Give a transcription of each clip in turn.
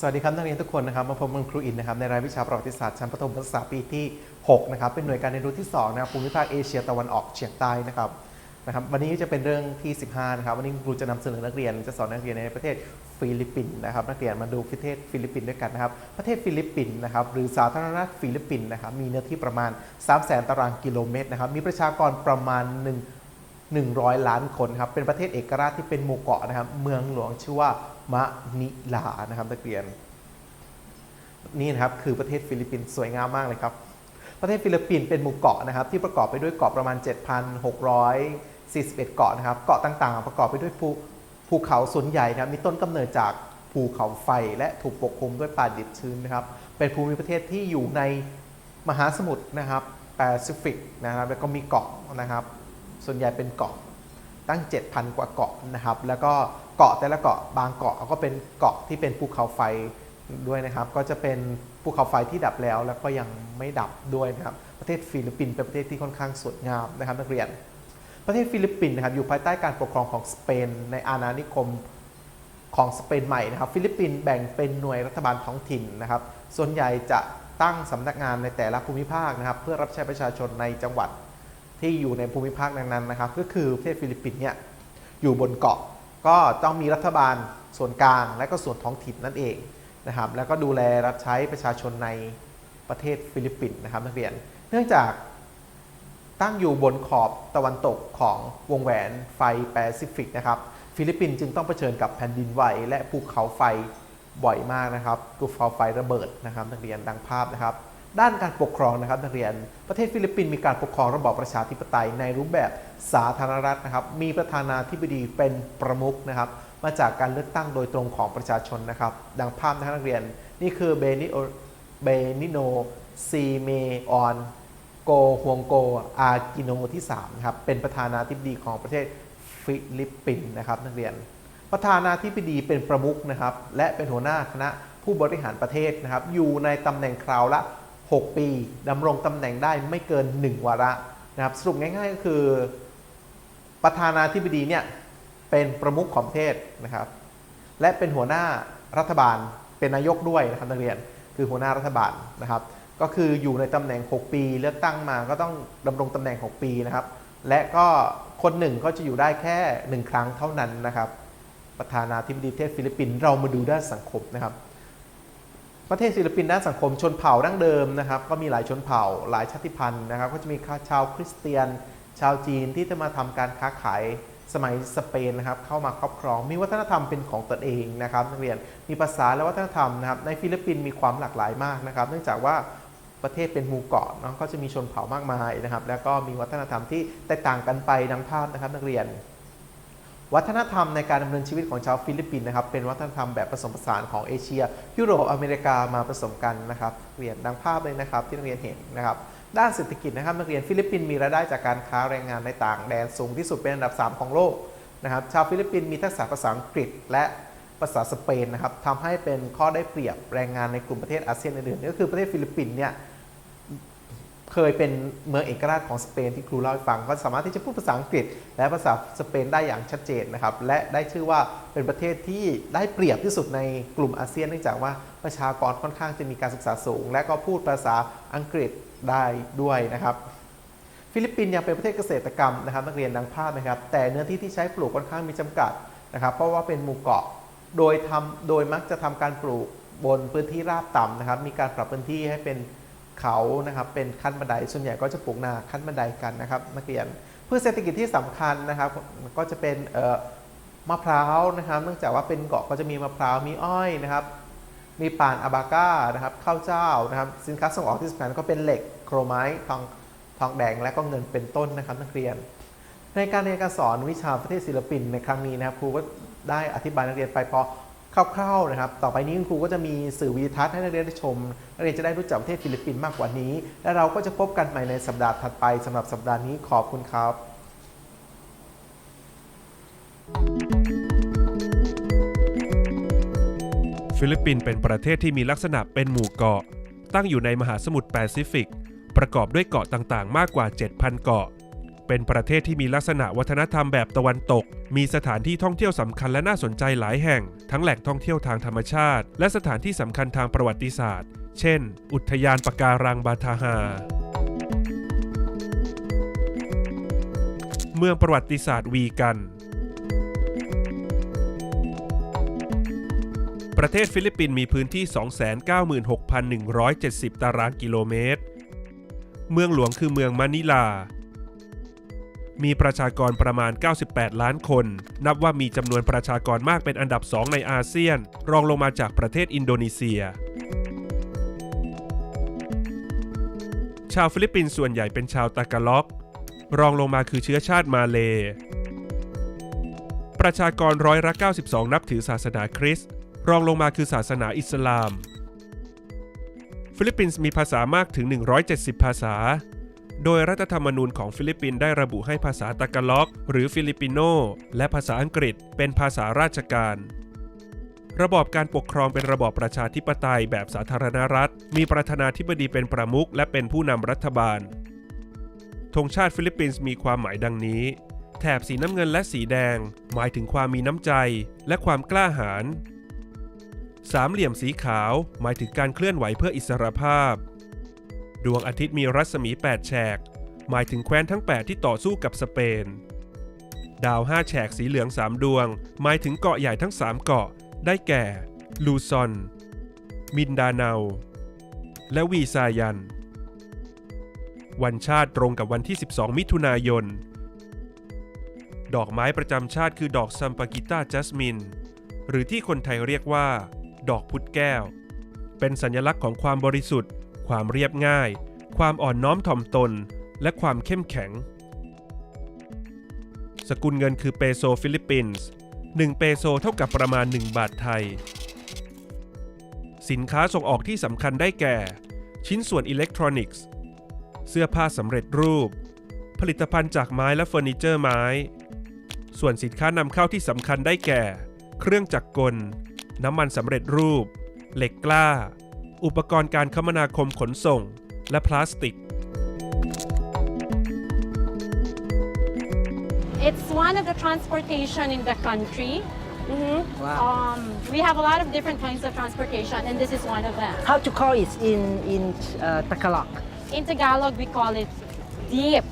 สวัสดีครับนักเรียนทุกคนนะครับมาพบกับครูอินนะครับในรายวิชาประวัติศาสตร์ชั้นประถมศึกษาปีที่6นะครับเป็นหน่วยการเรียนรู้ที่2นะครับภูมิภาคเอเชียตะวันออกเฉียงใต้นะครับนะครับวันนี้จะเป็นเรื่องที่ 15นะครับวันนี้ครูจะนำเสนอนักเรียนจะสอนนักเรียนในประเทศฟิลิปปินส์นะครับนักเรียนมาดูประเทศฟิลิปปินส์ด้วยกันนะครับประเทศฟิลิปปินส์นะครับหรือสาธารณรัฐฟิลิปปินส์นะครับมีเนื้อที่ประมาณ 3 0 0 0 0 0ตารางกิโลเมตรนะครับมีประชากรประมาณ 1 100 ล้านคนครับเป็นประเทศเอกราชที่เป็นหมู่เกาะนะครับเมืองหลวงชื่อว่า มะนิลานะครับนักเรียน นี่นะครับคือประเทศฟิลิปปินส์สวยงามมากเลยครับ ประเทศฟิลิปปินส์เป็นหมู่เกาะนะครับ ที่ประกอบไปด้วยเกาะประมาณ 7,641 เกาะนะครับ เกาะต่างๆ ประกอบไปด้วยภูภูเขาส่วนใหญ่นะครับมีต้นกำเนิดจากภูเขาไฟและถูกปกคลุมด้วยป่าดิบชื้นนะครับ เป็นภูมิประเทศที่อยู่ในมหาสมุทรนะครับแปซิฟิกนะครับแล้วก็มีเกาะนะครับ ส่วนใหญ่เป็นเกาะตั้ง 7,000 กว่าเกาะนะครับ แล้วก็ เกาะแต่ละเกาะบางเกาะก็เป็นเกาะที่เป็นภูเขาไฟด้วยนะครับ ก็จะเป็นภูเขาไฟที่ดับแล้วแล้วก็ยังไม่ดับด้วยนะครับ ประเทศฟิลิปปินส์เป็นประเทศที่ค่อนข้างสวยงามนะครับนักเรียน ประเทศฟิลิปปินส์นะครับอยู่ภายใต้การปกครองของสเปน ในอาณานิคมของสเปนใหม่นะครับ ฟิลิปปินส์แบ่งเป็นหน่วยรัฐบาลท้องถิ่นนะครับ ส่วนใหญ่จะตั้งสำนักงานในแต่ละภูมิภาคนะครับ เพื่อรับใช้ประชาชนในจังหวัดที่อยู่ในภูมิภาคนั้นๆนะครับ ก็คือประเทศฟิลิปปินส์เนี่ยอยู่บนเกาะ ก็ต้องมีรัฐบาลส่วนกลางและก็ส่วนท้องถิ่นนั่นเองนะครับแล้วก็ดูแลรับใช้ประชาชนในประเทศฟิลิปปินส์นะครับนักเรียน เนื่องจากตั้งอยู่บนขอบตะวันตกของวงแหวนไฟแปซิฟิกนะครับฟิลิปปินส์จึงต้องเผชิญกับแผ่นดินไหวและภูเขาไฟบ่อยมากนะครับภูเขาไฟระเบิดนะครับนักเรียนดังภาพนะครับ ด้านการปกครองนะครับนักเรียน ประเทศฟิลิปปินส์มีการปกครองระบอบประชาธิปไตยในรูปแบบสาธารณรัฐนะครับ มีประธานาธิบดีเป็นประมุขนะครับ มาจากการเลือกตั้งโดยตรงของประชาชนนะครับ ดังภาพนะครับนักเรียน นี่คือเบนิโอเบนิโนซีเมออนโกฮวงโก อากิโนที่3นะครับ เป็นประธานาธิบดีของประเทศฟิลิปปินส์นะครับนักเรียน ประธานาธิบดีเป็นประมุขนะครับ และเป็นหัวหน้าคณะผู้บริหารประเทศนะครับ อยู่ในตำแหน่งคราวละ 6 ปีดำรงตำแหน่งได้ไม่เกิน 1 วาระนะครับสรุปง่ายๆก็คือประธานาธิบดีเนี่ยเป็นประมุขของประเทศนะครับ และเป็นหัวหน้ารัฐบาลเป็นนายกด้วยนะครับนักเรียนคือหัวหน้ารัฐบาลนะครับ ก็คืออยู่ในตำแหน่ง 6 ปี เลือกตั้งมาก็ต้องดำรงตำแหน่ง 6 ปีนะครับ และก็คนหนึ่งก็จะอยู่ได้แค่ 1 ครั้งเท่านั้นนะครับ ประธานาธิบดีประเทศฟิลิปปินส์เรามาดูด้านสังคมนะครับ ประเทศฟิลปินด้านสังคมชนเผ่าดั้งเดิมนะครับ ก็มีหลายชนเผ่าหลายชาติพันธุ์นะครับ ก็จะมีชาวคริสเตียน ชาวจีนที่จะมาทำการค้าขายสมัยสเปนนะครับเข้ามาครอบครอง มีวัฒนธรรมเป็นของตนเองนะครับนักเรียนมีภาษาและวัฒนธรรมนะครับในฟิลิปปินส์มีความหลากหลายมากนะครับ เนื่องจากว่าประเทศเป็นหมู่เกาะเนาะก็จะมีชนเผ่ามากมายนะครับ แล้วก็มีวัฒนธรรมที่แตกต่างกันไปดังภาพนะครับนักเรียน วัฒนธรรมในการดำเนินชีวิตของชาวฟิลิปปินส์นะครับเป็นวัฒนธรรมแบบผสมผสานของเอเชีย ยุโรปอเมริกามาผสมกันนะครับเรียนดังภาพเลยนะครับที่นักเรียนเห็นนะครับด้านเศรษฐกิจนะครับนักเรียนฟิลิปปินส์มีรายได้จากการค้าแรงงานในต่างแดนสูงที่สุดเป็นอันดับ 3 ของโลกนะครับชาวฟิลิปปินส์มีทักษะภาษาอังกฤษ และภาษาสเปนนะครับทำให้เป็นข้อได้เปรียบแรงงานในกลุ่มประเทศอาเซียนอื่นๆก็คือประเทศฟิลิปปินส์เนี่ย เคยเป็นเมืองเอกราชของสเปนที่ครูเล่าให้ฟังก็สามารถที่จะพูดภาษาอังกฤษ และภาษาสเปนได้อย่างชัดเจนนะครับ และได้ชื่อว่าเป็นประเทศที่ได้เปรียบที่สุดในกลุ่มอาเซียนเนื่องจากว่าประชากรค่อนข้างจะมีการศึกษาสูง และก็พูดภาษาอังกฤษได้ด้วยนะครับ ฟิลิปปินส์ยังเป็นประเทศเกษตรกรรมนะครับ นักเรียนดังภาพนะครับ แต่เนื้อที่ที่ใช้ปลูกค่อนข้างมีจำกัดนะครับ เพราะว่าเป็นหมู่เกาะโดยทำโดยมักจะทำการปลูกบนพื้นที่ราบต่ำนะครับ มีการปรับพื้นที่ให้เป็น เขานะครับเป็นขั้นบันไดส่วนใหญ่ก็จะปลูกนาขั้นบันไดกันนะครับนักเรียนพืชเศรษฐกิจที่สำคัญนะครับ ก็จะเป็นเอ่อมะพร้าวนะครับ เนื่องจากว่าเป็นเกาะก็จะมีมะพร้าวมีอ้อยนะครับ มีป่านอาบาก้านะครับข้าวเจ้านะครับ สินค้าส่งออกที่สำคัญก็เป็นเหล็กโครไมต์ทองทองแดงและก็เงินเป็นต้นนะครับนักเรียน ในการเรียนการสอนวิชาประเทศศิลปินในครั้งนี้นะครับครูก็ได้อธิบายนักเรียนไปพอ คร่าวๆนะครับ ต่อไปนี้คุณครูก็จะมีสื่อวิดีทัศน์ให้นักเรียนได้ชม นักเรียนจะได้รู้จักประเทศฟิลิปปินส์มากกว่านี้ และเราก็จะพบกันใหม่ในสัปดาห์ถัดไปสำหรับสัปดาห์นี้ขอบคุณครับ ฟิลิปปินส์เป็นประเทศที่มีลักษณะเป็นหมู่เกาะ ตั้งอยู่ในมหาสมุทรแปซิฟิก ประกอบด้วยเกาะต่างๆ มากกว่า 7,000 เกาะ เป็นประเทศที่มีลักษณะวัฒนธรรมแบบตะวันตก มีสถานที่ท่องเที่ยวสำคัญและน่าสนใจหลายแห่ง ทั้งแหล่งท่องเที่ยวทางธรรมชาติ และสถานที่สำคัญทางประวัติศาสตร์ เช่น อุทยานปะการังบาทาฮาเมืองประวัติศาสตร์วีกันประเทศฟิลิปปินส์มีพื้นที่ 296,170 ตารางกิโลเมตร เมืองหลวงคือเมืองมะนิลา มีประชากรประมาณ 98 ล้านคน นับว่ามีจำนวนประชากรมากเป็นอันดับ 2 ในอาเซียน รองลงมาจากประเทศอินโดนีเซียชาวฟิลิปปินส์ส่วนใหญ่เป็นชาวตากาล็อก รองลงมาคือเชื้อชาติมาเล ประชากรร้อยละ 92 นับถือศาสนาคริสต์ รองลงมาคือศาสนาอิสลาม ฟิลิปปินส์มีภาษามากถึง 170 ภาษา โดยรัฐธรรมนูญของฟิลิปปินส์ได้ระบุให้ภาษาตากาล็อก หรือฟิลิปปิโน และภาษาอังกฤษ เป็นภาษาราชการระบอบการปกครองเป็นระบอบประชาธิปไตยแบบสาธารณรัฐ มีประธานาธิบดีเป็นประมุขและเป็นผู้นำรัฐบาล ธงชาติฟิลิปปินส์มีความหมายดังนี้ แถบสีน้ำเงินและสีแดง หมายถึงความมีน้ำใจ และความกล้าหาญ สามเหลี่ยมสีขาว หมายถึงการเคลื่อนไหวเพื่ออิสรภาพ ดวงอาทิตย์มีรัศมี 8 แฉก หมายถึงแคว้นทั้ง 8 ที่ต่อสู้กับสเปน ดาว 5 แฉกสีเหลือง 3 ดวง หมายถึงเกาะใหญ่ทั้ง 3 เกาะ ได้แก่ ลูซอน มินดาเนาและวีซายัน วันชาติตรงกับวันที่ 12 มิถุนายน ดอกไม้ประจำชาติคือดอกซัมปากิต้าจัสมิน หรือที่คนไทยเรียกว่า ดอกพุธแก้ว เป็นสัญลักษณ์ของความบริสุทธิ์ ความเรียบง่าย ความอ่อนน้อมถ่อมตน และความเข้มแข็ง สกุลเงินคือเปโซฟิลิปปินส์1เปโซเท่ากับประมาณ 1 บาทไทย สินค้าส่งออกที่สำคัญได้แก่ ชิ้นส่วนอิเล็กทรอนิกส์ เสื้อผ้าสำเร็จรูป ผลิตภัณฑ์จากไม้และเฟอร์นิเจอร์ไม้ ส่วนสินค้านำเข้าที่สำคัญได้แก่ เครื่องจักรกล น้ำมันสำเร็จรูป เหล็กกล้า อุปกรณ์การคมนาคมขนส่ง และพลาสติก It's one of the transportation in the country. Wow. Um, we have a lot of different kinds of transportation, and this is one of them. How to call it in in uh, Tagalog? In Tagalog, we call it deep,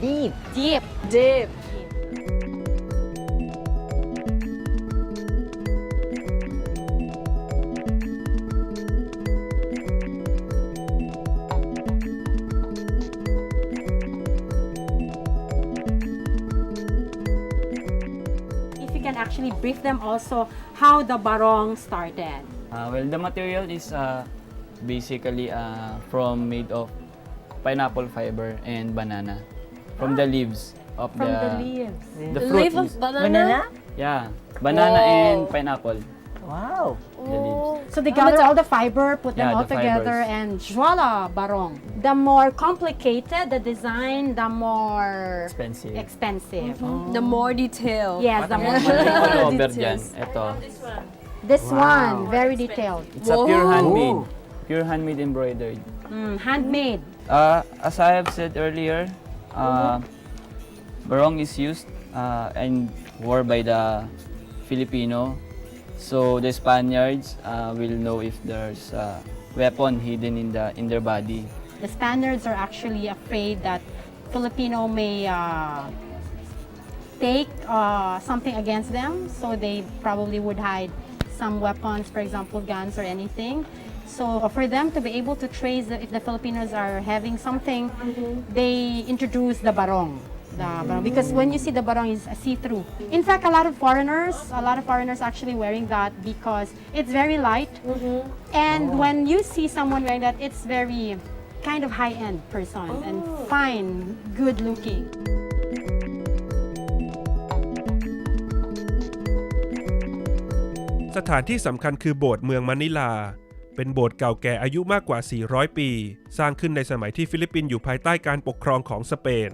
Deep. deep. Dip. Actually brief them also how the barong started. Uh, well, the material is uh, basically uh, from made of pineapple fiber and banana from the leaves of From the, the leaves. the fruit. leaf of banana? Banana? yeah, banana Wow. and pineapple. Wow. The leaves. So they gather all the fiber, put them Yeah, all the together, fibers. and voila, barong. The more complicated the design, the more Expensive. expensive. The more detail. Yes, the more. All over dyan. Details. Ito. This Wow. one, very detailed. It's a pure Whoa. handmade. Pure handmade embroidered. Mm, handmade. Uh, as I have said earlier, uh, barong is used uh, and wore by the Filipino. So the Spaniards uh, will know if there's a weapon hidden in the in their body. The Spaniards are actually afraid that Filipino may uh, take uh, something against them, so they probably would hide some weapons, for example, guns or anything. So for them to be able to trace if the Filipinos are having something, they introduce the barong. The barong. Because when you see the barong is see-through. In fact, a lot of foreigners, a lot of foreigners actually wearing that because it's very light. And when you see someone wearing that, it's very kind of high-end person and fine, good-looking. สถานที่สำคัญคือโบสถ์เมืองมะนิลา เป็นโบสถ์เก่าแก่อายุมากกว่า 400 ปี สร้างขึ้นในสมัยที่ฟิลิปปินส์อยู่ภายใต้การปกครองของสเปน